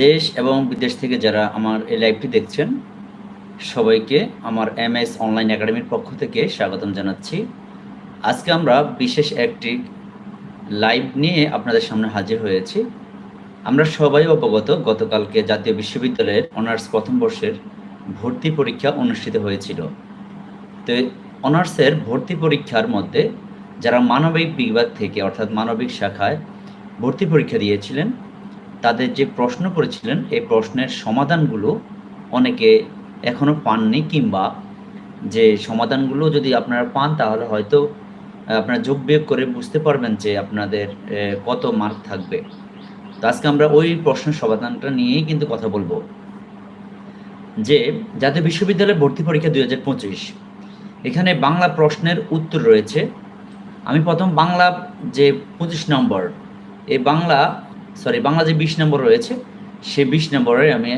দেশ এবং বিদেশ থেকে যারা আমার এই লাইভটি দেখছেন, সবাইকে আমার এম এস অনলাইন একাডেমির পক্ষ থেকে স্বাগতম জানাচ্ছি। আজকে আমরা বিশেষ একটি লাইভ নিয়ে আপনাদের সামনে হাজির হয়েছি। আমরা সবাই অবগত, গতকালকে জাতীয় বিশ্ববিদ্যালয়ের অনার্স প্রথম বর্ষের ভর্তি পরীক্ষা অনুষ্ঠিত হয়েছিল। তো অনার্সের ভর্তি পরীক্ষার মধ্যে যারা মানবিক বিভাগ থেকে, অর্থাৎ মানবিক শাখায় ভর্তি পরীক্ষা দিয়েছিলেন তাদের যে প্রশ্ন করেছিলেন, এই প্রশ্নের সমাধানগুলো অনেকে এখনও পাননি কিংবা যে সমাধানগুলো যদি আপনারা পান, তাহলে হয়তো আপনারা যোগ বিয়োগ করে বুঝতে পারবেন যে আপনাদের কত মার্ক থাকবে। তো আজকে আমরা ওই প্রশ্নের সমাধানটা নিয়েই কিন্তু কথা বলব। যে জাতীয় বিশ্ববিদ্যালয়ে ভর্তি পরীক্ষা দুই হাজার পঁচিশ। এখানে বাংলা প্রশ্নের উত্তর রয়েছে। আমি প্রথম বাংলা যে পঁচিশ নম্বর, এই বাংলা সরি বাংলা যে বিশ নম্বর রয়েছে সে বিশ নম্বরের আমি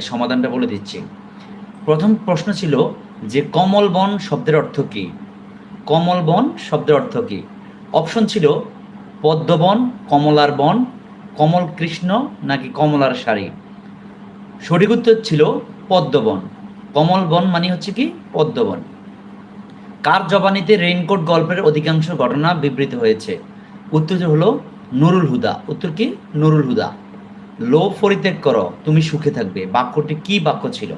সমাধানটা বলে দিচ্ছি। প্রথম প্রশ্ন ছিল যে কমল বন শব্দের অর্থ কী? কমল বন শব্দের অর্থ কী? অপশন ছিল পদ্মবন কমলার বন, কমল কৃষ্ণ নাকি কমলার শাড়ি সঠিক উত্তর ছিল পদ্মবন কমল বন মানে হচ্ছে কি? পদ্মবন কার জবানিতে রেইনকোট গল্পের অধিকাংশ ঘটনা বিবৃত হয়েছে? উত্তর হলো নুরুল হুদা, উত্তর কি? নুরুল হুদা। লোভ পরিত্যাগ করো, তুমি সুখে থাকবে। বাক্যটি কি বাক্য ছিল?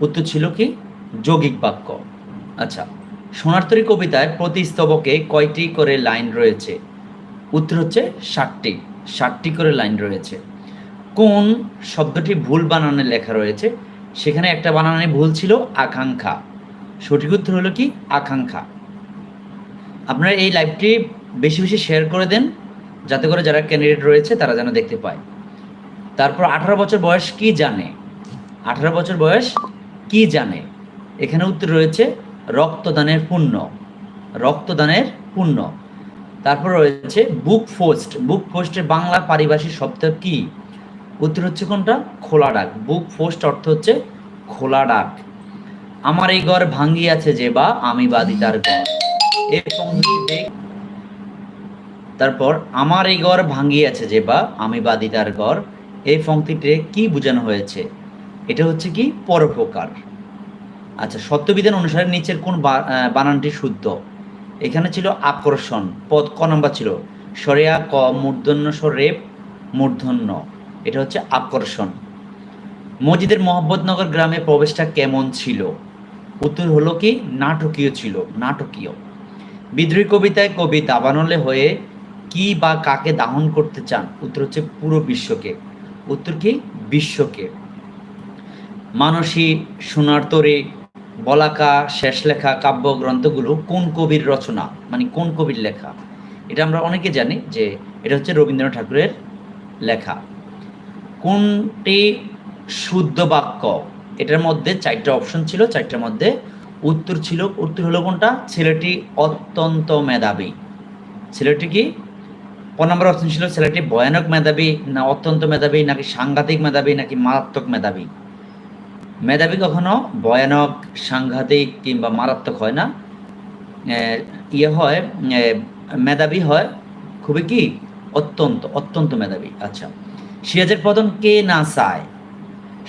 উত্তর ছিল কি? যৌগিক বাক্য। আচ্ছা সোনারতরী কবিতায় প্রতি স্তবকে কয়টি করে লাইন রয়েছে? উত্তর হচ্ছে ষাটটি। ষাটটি করে লাইন রয়েছে। কোন শব্দটি ভুল বানানে লেখা রয়েছে? সেখানে একটা বানানে ভুল ছিল আকাঙ্ক্ষা। সঠিক উত্তর হলো কি? আকাঙ্ক্ষা। আপনারা এই লাইভটি বেশি বেশি শেয়ার করে দেন। যাতে করে যারা ক্যান্ডিডেট রয়েছে তারা যেন দেখতে পায়। তারপর আঠারো বছর বয়স কি জানে? আঠারো বছর বয়স কি জানে? এখানে উত্তর রয়েছে রক্তদানের পুণ্য রক্তদানের পুণ্য তারপর রয়েছে বুক পোস্ট বুক পোস্টের বাংলা পারিভাষিক শব্দ কি? উত্তর হচ্ছে কোনটা? খোলা ডাক। বুক পোস্ট অর্থ হচ্ছে খোলা ডাক। আমার এই ঘর ভাঙ্গিয়াছে যে বা আমি বাদি তার ঘর। এই দেখ- তারপর আমার এই ঘর ভাঙ্গিয়াছে যে বা, আমি বাদি তার ঘর। এই পংক্তিতে কি বোঝানো হয়েছে? এটা হচ্ছে কি পরোপকার। আচ্ছা সত্যবিধান অনুসারে নিচের কোন বানানটি শুদ্ধ? এখানে ছিল আকর্ষণ, পদ ক নম্বর ছিল সরেয়া ক মূর্ধন্য রেপ মূর্ধন্য। এটা হচ্ছে আকর্ষণ। মসজিদের মোহাম্মদনগর গ্রামে প্রবেশটা কেমন ছিল? উত্তর হলো কি, নাটকীয় ছিল, নাটকীয়। বিদ্রোহী কবিতায় কবি দাবানলে হয়ে কি বা কাকে দাহন করতে চান? উত্তর হচ্ছে পুরো বিশ্বকে। উত্তর কি? বিশ্বকে। মানসী, সোনার তরে, বলাকা, শেষ লেখা, কাব্যগ্রন্থগুলো কোন কবির রচনা? মানে কোন কবির লেখা? এটা আমরা অনেকে জানি যে এটা হচ্ছে রবীন্দ্রনাথ ঠাকুরের লেখা। কোনটি শুদ্ধ বাক্য? এটার মধ্যে চারটা অপশন ছিল চারটার মধ্যে উত্তর ছিল। উত্তর হলো কোনটা? ছেলেটি অত্যন্ত মেধাবী। ছেলেটি কি? ক নম্বর অপশন ছিল ছেলেটি ভয়ানক মেধাবী, না অত্যন্ত মেধাবী, নাকি সাংঘাতিক মেধাবী, নাকি মারাত্মক মেধাবী? মেধাবী কখনো ভয়ানক, সাংঘাতিক কিংবা মারাত্মক হয় না। ইয়ে হয় মেধাবী হয় খুবই কি? অত্যন্ত অত্যন্ত মেধাবী। আচ্ছা সিরাজের পতন কে না চায়?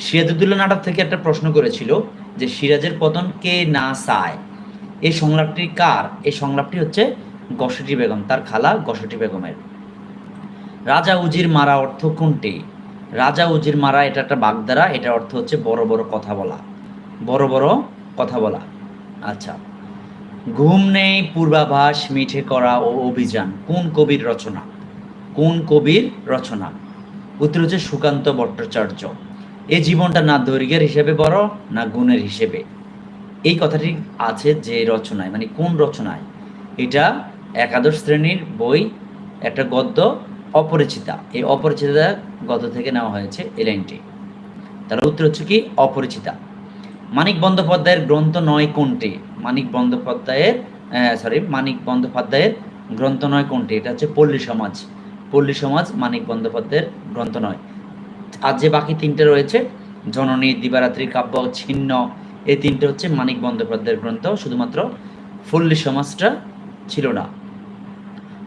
সিরাজুদ্দৌলা নাটক থেকে একটা প্রশ্ন করেছিল যে সিরাজের পতন কে না চায়? এই সংলাপটি কার? এই সংলাপটি হচ্ছে গসটি বেগম, তার খালা গসটি বেগমের। রাজা উজির মারা অর্থ কোনটি? রাজা উজির মারা এটা একটা বাগদারা এটা অর্থ হচ্ছে বড় বড় কথা বলা। বড় বড় কথা বলা। আচ্ছা। ঘুম নেই, পূর্বাভাস মিঠে করা ও অভিযান। কোন কবির রচনা? কোন কবির রচনা? উত্তর হচ্ছে সুকান্ত ভট্টাচার্য। এ জীবনটা না দৈর্ঘ্যের হিসেবে বড়, না গুণের হিসেবে। এই কথাটি আছে যে রচনায় মানে কোন রচনায়? এটা একাদশ শ্রেণির বই, একটা গদ্য অপরিচিতা। এই অপরিচিতা গত থেকে নেওয়া হয়েছে এই লাইনটি। তার উত্তর হচ্ছে কি? অপরিচিতা। মানিক বন্দ্যোপাধ্যায়ের গ্রন্থ নয় কোনটি? মানিক বন্দ্যোপাধ্যায়ের সরি মানিক বন্দ্যোপাধ্যায়ের গ্রন্থ নয় কোনটি? এটা হচ্ছে পল্লী সমাজ। পল্লী সমাজ মানিক বন্দ্যোপাধ্যায়ের গ্রন্থ নয়। আর যে বাকি তিনটে রয়েছে, জননী, দিবারাত্রি, কাব্য, ছিন্ন, এই তিনটে হচ্ছে মানিক বন্দ্যোপাধ্যায়ের গ্রন্থ। শুধুমাত্র পল্লী সমাজটা ছিল না।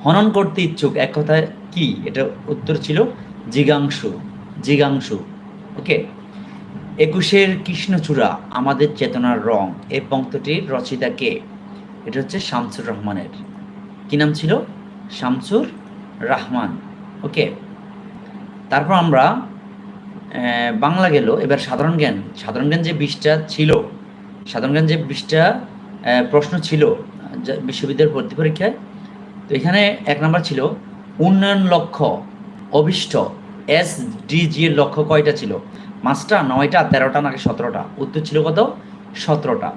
হনন করতে ইচ্ছুক, এক কথায় কি? এটা উত্তর ছিল জিগাংশু জিগাংশু ওকে একুশের কৃষ্ণচূড়া আমাদের চেতনার রং এই পঙ্ক্তটির রচিতা কে? এটা হচ্ছে শামসুর রহমানের। কি নাম ছিল? শামসুর রহমান ওকে তারপর আমরা বাংলা গেল। এবার সাধারণ জ্ঞান। সাধারণ জ্ঞান যে বিশটা ছিল সাধারণ জ্ঞান যে আহ, প্রশ্ন ছিল বিশ্ববিদ্যালয়ের ভর্তি পরীক্ষায় তো এখানে এক নাম্বার ছিল উন্নয়ন লক্ষ্য অভিষ্ট এস ডিজি এর লক্ষ্য কয়টা ছিল? পাঁচটা, নয়টা, তেরোটা, নাকি সতেরোটা? উত্তর ছিল কত? সতেরোটা।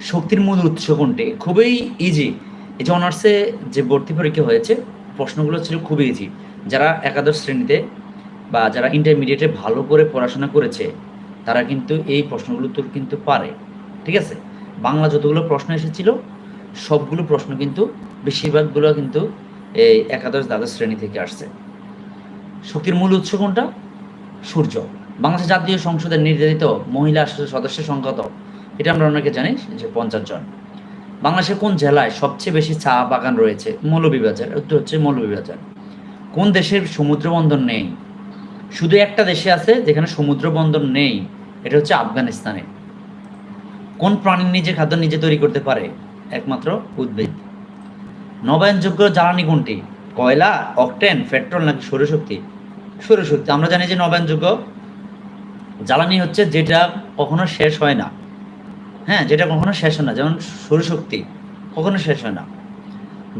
শক্তির মূল উৎস কোনটি? খুবই ইজি এই যে অনার্সে যে ভর্তি পরীক্ষা হয়েছে, প্রশ্নগুলো ছিল খুবই ইজি যারা একাদশ শ্রেণীতে বা যারা ইন্টারমিডিয়েটে ভালো করে পড়াশোনা করেছে, তারা কিন্তু এই প্রশ্নগুলো উত্তর কিন্তু পারে। ঠিক আছে? বাংলা যতগুলো প্রশ্ন এসেছিল, সবগুলো প্রশ্ন কিন্তু বেশিরভাগগুলো কিন্তু এই একাদশ দ্বাদশ শ্রেণি থেকে আসছে। শক্তির মূল উৎস কোনটা? সূর্য। বাংলাদেশ জাতীয় সংসদের নির্ধারিত মহিলা সদস্যের সংখ্যা কত? এটা আমরা অনেকে জানি যে পঞ্চাশ জন। বাংলাদেশের কোন জেলায় সবচেয়ে বেশি চা বাগান রয়েছে? মৌলভীবাজার। উত্তর হচ্ছে মৌলভীবাজার। কোন দেশের সমুদ্র বন্দর নেই? শুধু একটা দেশে আছে যেখানে সমুদ্র বন্দর নেই। এটা হচ্ছে আফগানিস্তানে। কোন প্রাণী নিজে খাদ্য নিজে তৈরি করতে পারে? একমাত্র উদ্ভিদ। নবায়নযোগ্য জ্বালানি কোনটি? কয়লা, অকটেন, পেট্রোল নাকি সৌরশক্তি? সৌরশক্তি। আমরা জানি যে নবায়নযোগ্য জ্বালানি হচ্ছে যেটা কখনো শেষ হয় না। হ্যাঁ যেটা কখনো শেষ হয় না। যেমন সৌরশক্তি, কখনো শেষ হয় না।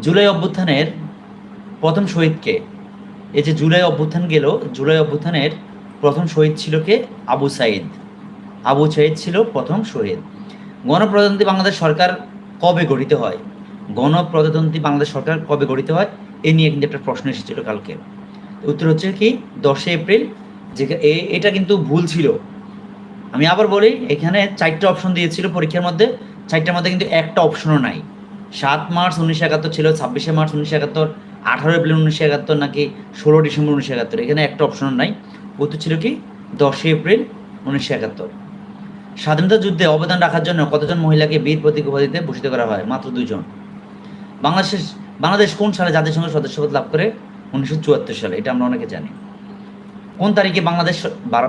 জুলাই অভ্যুত্থানের প্রথম শহীদকে এই যে জুলাই অভ্যুত্থান গেল, জুলাই অভ্যুত্থানের প্রথম শহীদ ছিল কে? আবু সাইদ। আবু সাইদ ছিল প্রথম শহীদ। গণপ্রজাতন্ত্রী বাংলাদেশ সরকার কবে গঠিত হয়? গণপ্রজাতন্ত্রী বাংলাদেশ সরকার কবে গঠিত হয়, এ নিয়ে কিন্তু একটা প্রশ্ন এসেছিল কালকে। উত্তর হচ্ছে কি, দশই এপ্রিল, যে এটা কিন্তু ভুল ছিল। আমি আবার বলি, এখানে চারটা অপশন দিয়েছিল পরীক্ষার মধ্যে, চারটার মধ্যে কিন্তু একটা অপশনও নাই। সাত মার্চ উনিশশো একাত্তর ছিল, ছাব্বিশে মার্চ উনিশশো একাত্তর, আঠারো এপ্রিল উনিশশো একাত্তর, নাকি ষোলো ডিসেম্বর উনিশশো একাত্তর, এখানে একটা অপশনও নাই। উত্তর ছিল কি, দশই এপ্রিল উনিশশো একাত্তর। স্বাধীনতা যুদ্ধে অবদান রাখার জন্য কতজন মহিলাকে বীর প্রতীক উপাধিতে ভূষিত করা হয়? মাত্র দুজন বাংলাদেশের বাংলাদেশ কোন সালে জাতিসংঘ সদস্যপদ লাভ করে? উনিশশো চুয়াত্তর সালে, এটা আমরা অনেকে জানি। কোন তারিখে বাংলাদেশ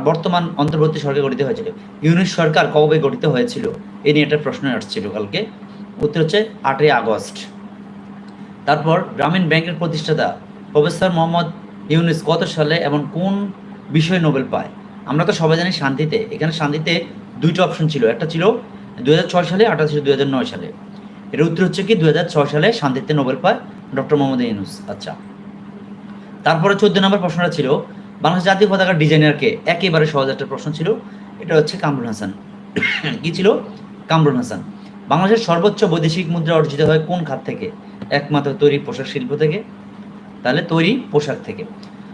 বর্তমান অন্তর্বর্তী সরকার গঠিত হয়েছিল? ইউনিট সরকার কবে গঠিত হয়েছিল? এ নিয়ে একটা প্রশ্ন আসছিল কালকে। উত্তর হচ্ছে আটই আগস্ট। তারপর গ্রামীণ ব্যাংকের প্রতিষ্ঠাতা প্রফেসর মোহাম্মদ ইউনুস কত সালে এবং কোন বিষয়ে নোবেল পায়? আমরা তো সবাই জানি শান্তিতে। এখানে শান্তিতে দুইটা অপশন ছিল। একটা ছিল দুই হাজার ছয় সালে আটা ছিল দু সালে। এর উত্তর হচ্ছে কি, দুই হাজার ছয় সালে শান্তিতে নোবেল পায় ডক্টর মোহাম্মদ ইউনুস। আচ্ছা। তারপরে চোদ্দ নম্বর প্রশ্নটা ছিল, বাংলাদেশ জাতীয় পতাকার ডিজাইনারকে একেবারে সহজ একটা প্রশ্ন ছিল, এটা হচ্ছে কামরুল হাসান। কি ছিল? কামরুল হাসান। বাংলাদেশের সর্বোচ্চ বৈদেশিক মুদ্রা অর্জিত হয় কোন খাত থেকে? একমাত্র তৈরি পোশাক শিল্প থেকে। তাহলে তৈরি পোশাক থেকে।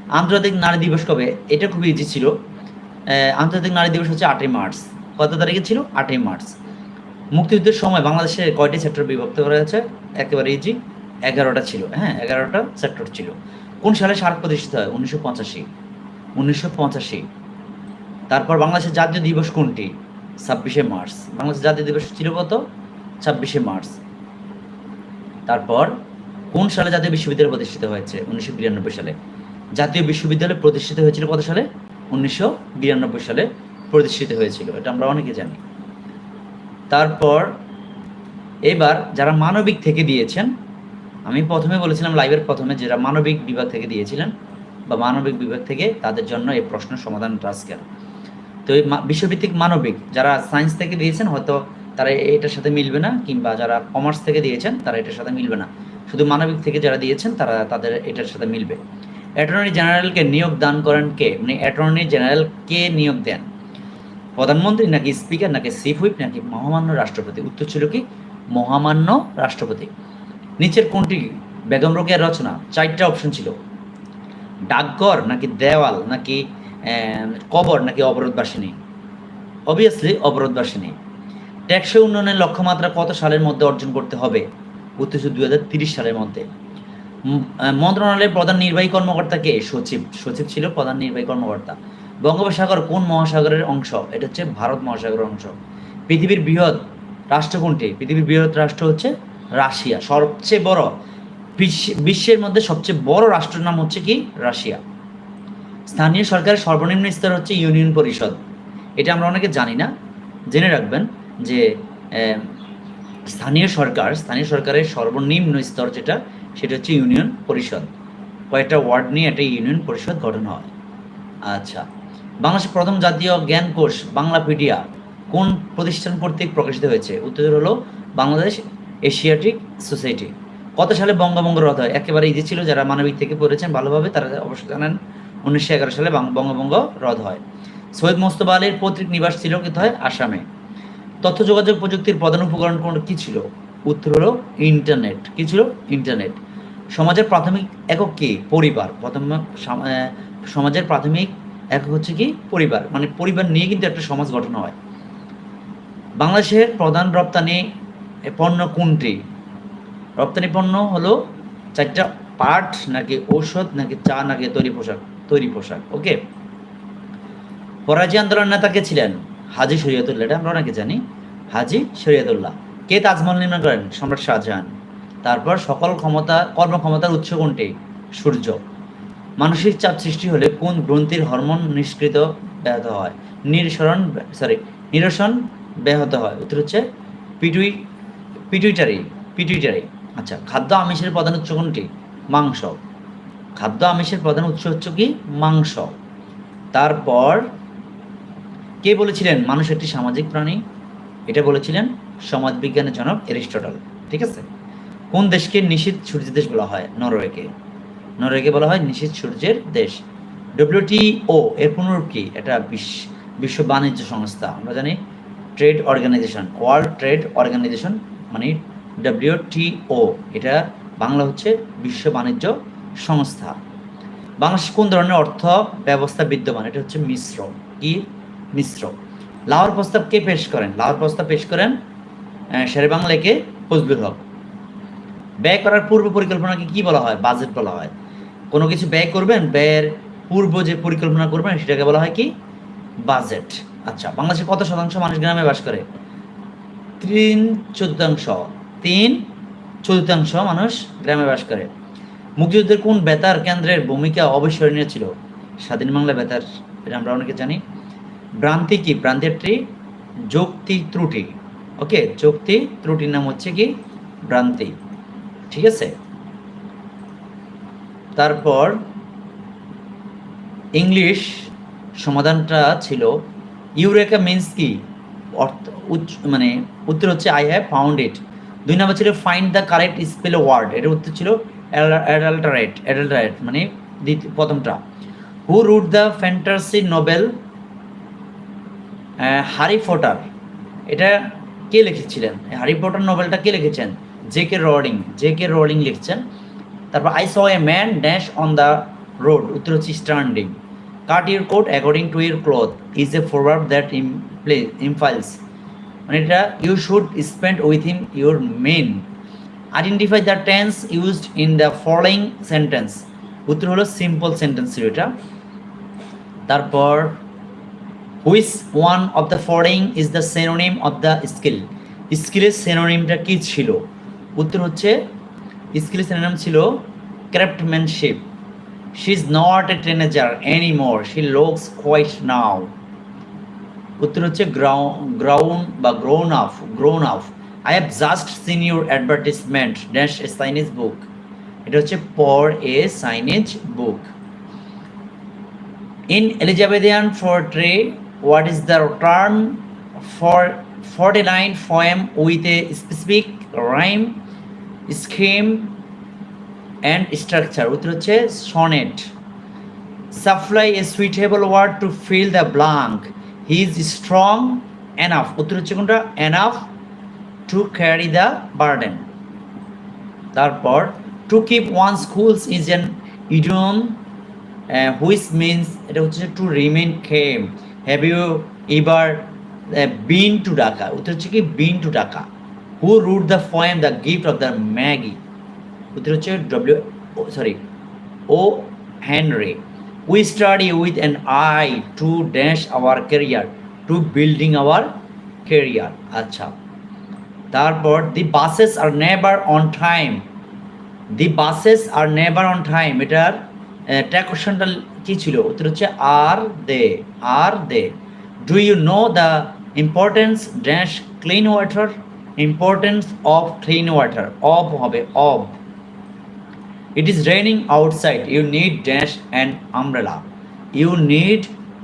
আন্তর্জাতিক নারী দিবস কবে? এটা খুবই ইজি ছিল। আন্তর্জাতিক নারী দিবস হচ্ছে আটই মার্চ। কত তারিখে ছিল? আটই মার্চ। মুক্তিযুদ্ধের সময় বাংলাদেশে কয়টি সেক্টর বিভক্ত করা হয়েছে? একেবারে ইজি এগারোটা ছিল। হ্যাঁ এগারোটা সেক্টর ছিল। কোন সালে সার্ক প্রতিষ্ঠিত হয়? উনিশশো পঁচাশি। উনিশশো পঁচাশি। তারপর বাংলাদেশের জাতীয় দিবস কোনটি? ছাব্বিশে মার্চ। বাংলাদেশের জাতীয় দিবস ছিল কত? ছাব্বিশে মার্চ। তারপর কোন সালে জাতীয় বিশ্ববিদ্যালয় প্রতিষ্ঠিত হয়েছে? উনিশশো বিরানব্বই সালে। জাতীয় বিশ্ববিদ্যালয় প্রতিষ্ঠিত হয়েছিল কত সালে? উনিশশো বিরানব্বই সালে প্রতিষ্ঠিত হয়েছিল। এটা আমরা অনেকে জানি। তারপর এবার যারা মানবিক থেকে দিয়েছেন, আমি প্রথমে বলেছিলাম লাইভের প্রথমে যারা মানবিক বিভাগ থেকে দিয়েছিলেন বা মানবিক বিভাগ থেকে, তাদের জন্য এই প্রশ্ন সমাধান আজকের তো এই বিশ্বভিত্তিক মানবিক যারা সায়েন্স থেকে দিয়েছেন, হয়তো তারা এটার সাথে মিলবে না, কিংবা যারা কমার্স থেকে দিয়েছেন, তারা এটার সাথে মিলবে না। শুধু মানবিক থেকে যারা দিয়েছেন, তারা তাদের এটার সাথে মিলবে। অ্যাটর্নি জেনারেলকে নিয়োগ দান করেন কে? মানে অ্যাটর্নি জেনারেল কে নিয়োগ দেন? প্রধানমন্ত্রী নাকি স্পিকার নাকি চিফ হুইপ নাকি মহামান্য রাষ্ট্রপতি? উত্তর ছিল কি? মহামান্য রাষ্ট্রপতি। নিচের কোনটি? বেগম রোকেয়ার রচনা। চারটা অপশন ছিল। ডাকঘর নাকি দেওয়াল নাকি কবর নাকি অবরোধবাসিনী? অবভিয়াসলি অবরোধবাসিনী। টেকসই উন্নয়নের লক্ষ্যমাত্রা কত সালের মধ্যে অর্জন করতে হবে? উত্তর তিরিশ সালের মধ্যে। মন্ত্রণালয়ের প্রধান নির্বাহী কর্মকর্তা কে? সচিব। সচিব ছিল প্রধান নির্বাহী কর্মকর্তা। বঙ্গোপসাগর কোন মহাসাগরের অংশ? এটা হচ্ছে ভারত মহাসাগরের অংশ। পৃথিবীর বৃহৎ রাষ্ট্র কোনটি? পৃথিবীর বৃহৎ রাষ্ট্র হচ্ছে রাশিয়া। সবচেয়ে বড় বিশ্ব- বিশ্বের মধ্যে সবচেয়ে বড় রাষ্ট্রের নাম হচ্ছে কি? রাশিয়া। স্থানীয় সরকারের সর্বনিম্ন স্তর হচ্ছে ইউনিয়ন পরিষদ। এটা আমরা অনেকে জানি না। জেনে রাখবেন যে স্থানীয় সরকার, স্থানীয় সরকারের সর্বনিম্ন স্তর যেটা, সেটা হচ্ছে ইউনিয়ন পরিষদ। কয়েকটা ওয়ার্ড নিয়ে একটা ইউনিয়ন পরিষদ গঠন হয়। আচ্ছা। বাংলাদেশের প্রথম জাতীয় জ্ঞান কোষ বাংলাপিডিয়া কোন প্রতিষ্ঠান কর্তৃক প্রকাশিত হয়েছে? উত্তর হলো বাংলাদেশ এশিয়াটিক সোসাইটি। কত সালে বঙ্গভঙ্গ রদ হয়? একেবারে ইজি ছিল, যারা মানবিক থেকে পড়েছেন ভালোভাবে তারা অবশ্যই জানেন উনিশশো এগারো সালে বঙ্গভঙ্গ রদ হয়। সৈয়দ মোস্তফা আলীর পৈতৃক নিবাস ছিল কিন্তু হয় আসামে। তথ্য যোগাযোগ প্রযুক্তির প্রধান উপকরণ কোন কী ছিল? উত্তর হলো ইন্টারনেট। কি ছিল? ইন্টারনেট। সমাজের প্রাথমিক একক কি? পরিবার। প্রথম সমাজের প্রাথমিক একক হচ্ছে কি পরিবার। মানে পরিবার নিয়ে কিন্তু একটা সমাজ গঠন হয়। বাংলাদেশের প্রধান রপ্তানি পণ্য কোনটি? রপ্তানি পণ্য হলো চারটা পাট নাকি ঔষধ, নাকি চা, নাকি তৈরি পোশাক তৈরি পোশাক, ওকে? ফরাজি আন্দোলন নেতা কে ছিলেন? হাজি শরিয়তুল্লাহ, এটা আমরা অনেকে জানি। হাজি শরিয়তুল্লাহ। কে তাজমহল নির্মাণ করেন? সম্রাট শাহজাহান। তারপর সকল ক্ষমতা, কর্মক্ষমতার উৎস কোনটি? সূর্য। মানসিক চাপ সৃষ্টি হলে কোন গ্রন্থির হরমোন নিষ্কৃত ব্যাহত হয়? নিরসরণ সরি নিরসন ব্যাহত হয়। উত্তর হচ্ছে পিটুই, পিটুইটারি পিটুইটারি। আচ্ছা খাদ্য আমিষের প্রধান উৎস কোনটি? মাংস। খাদ্য আমিষের প্রধান উৎস হচ্ছে কি? মাংস। তারপর কে বলেছিলেন মানুষ একটি সামাজিক প্রাণী? এটা বলেছিলেন সমাজবিজ্ঞানের জনক এরিস্টটল। ঠিক আছে? কোন দেশকে নিষিদ্ধ সূর্য দেশ বলা হয়? নরওয়েকে। নরওয়েকে বলা হয় নিষিদ্ধ সূর্যের দেশ। ডব্লিউটিও এর পুনরূপ কি? এটা বিশ্ব বিশ্ব বাণিজ্য সংস্থা। আমরা জানি trade organisation. World trade organisation মানে ডব্লিউটিও এটা বাংলা হচ্ছে বিশ্ব বাণিজ্য সংস্থা। বাংলাদেশ কোন ধরনের অর্থ ব্যবস্থা বিদ্যমান? এটা হচ্ছে মিশ্র। কি? মিশ্র। লাহোর প্রস্তাব কে পেশ করেন? লাহোর প্রস্তাব পেশ করেন শেরে বাংলাকে ফজলুল হক। ব্যয় করার পূর্ব পরিকল্পনাকে কি বলা হয়? বাজেট বলা হয়। কোনো কিছু ব্যয় করবেন, ব্যয়ের পূর্ব যে পরিকল্পনা করবেন, সেটাকে বলা হয় কি? বাজেট। আচ্ছা বাংলাদেশে কত শতাংশ মানুষ গ্রামে বাস করে? তিন চতুর্থাংশ তিন চতুর্থাংশ মানুষ গ্রামে বাস করে। মুক্তিযুদ্ধের কোন বেতার কেন্দ্রের ভূমিকা অবিস্মরণীয় ছিল? স্বাধীন বাংলা বেতার, এটা আমরা অনেকে জানি। ভ্রান্তি কি? ভ্রান্তি একটি যৌক্তিক ত্রুটি। ওকে যৌক্তিক ত্রুটির নাম হচ্ছে কি? ভ্রান্তি। ঠিক আছে? তারপর ইংলিশ সমাধানটা ছিল ইউরেকা মিন্স কি অর্থ মানে উত্তর হচ্ছে আই হ্যাভ ফাউন্ড ইট দুই নম্বর ছিল find the correct spell word এটার উত্তর ছিল অ্যাডাল্টারেট অ্যাডাল্টারেট মানে দ্বিতীয়, প্রথমটা। Who wrote the fantasy novel Harry Potter এটা কে লিখেছিলেন? হ্যারি পটার নোবেলটা কে লিখেছেন? J K Rowling J K Rowling লিখছেন। তারপর I saw a man dash on the road উত্তর হচ্ছে standing cut your coat according to your cloth is a forward that implies মানে এটা you should spend with him your men identify the tense used in the following sentence উত্তর হলো simple sentence ছিল এটা। তারপর which one of the following is the synonym of the skill স্কিলের সেনোনিমটা কী ছিল? উত্তর হচ্ছে স্কিলের নাম ছিল craftsmanship. She is not a teenager any more she looks quite now উত্তর হচ্ছে গ্রাউন্ড বা grown up grown up I have just seen your advertisement dash a signage book এটা হচ্ছে পর a signage book In Elizabethan poetry, is the the term for 49 poem with a specific rhyme, scheme and structure, উত্তর হচ্ছে sonnet. Supply a suitable word to fill the blank he is strong enough উত্তর হচ্ছে কোনটা? Enough to carry the burden তারপর to keep one schools is an idiom which means এটা হচ্ছে to remain calm have you ever been to ডাকা উত্তর হচ্ছে কি? Been to Dhaka who wrote the poem the gift of the Magi উত্তর হচ্ছে W sorry O Henry we study with an I to dash our career to building our career আচ্ছা। তারপর the buses are never on time the buses are never on time এটার track কোশ্চেনটা কি ছিল? উত্তর হচ্ছে are they are they do you know the importance dash clean water importance of clean water of হবে of it is raining outside you need dash and umbrella you need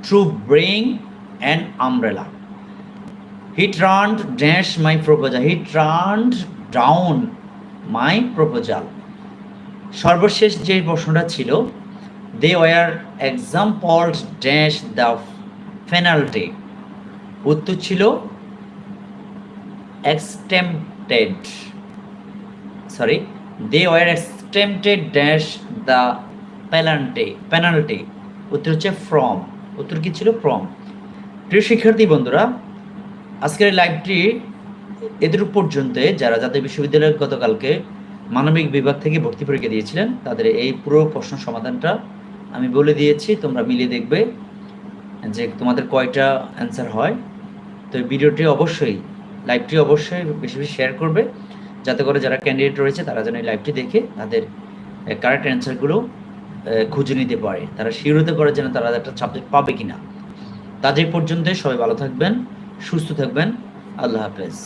to bring an umbrella he turned dash my proposal he turned down my proposal সর্বশেষ যে প্রশ্নটা ছিল they were example dash the penalty উত্তর ছিল exempted sorry they were exempted dash the penalty penalty উত্তর হচ্ছে from উত্তর কি ছিল? ফ্রম প্রিয় শিক্ষার্থী বন্ধুরা, আজকের লাইভটি এদের পর্যন্ত যারা জাতীয় বিশ্ববিদ্যালয়ের গতকালকে মানবিক বিভাগ থেকে ভর্তি পরীক্ষা দিয়েছিলেন, তাদের এই পুরো প্রশ্ন সমাধানটা আমি বলে দিয়েছি, তোমরা মিলিয়ে দেখবে যে তোমাদের কয়টা অ্যান্সার হয়। তো ভিডিওটি অবশ্যই লাইভটি অবশ্যই বেশি বেশি শেয়ার করবে। যাতে করে যারা ক্যান্ডিডেট রয়েছে, তারা যেন এই লাইভটি দেখে তাদের কারেক্ট অ্যান্সারগুলো খুঁজে নিতে পারে। তারা শিওর হতে পারে যেন তারা একটা সাবজেক্ট পাবে কিনা। তাদের পর্যন্ত সবাই ভালো থাকবেন, সুস্থ থাকবেন। আল্লাহ হাফেজ।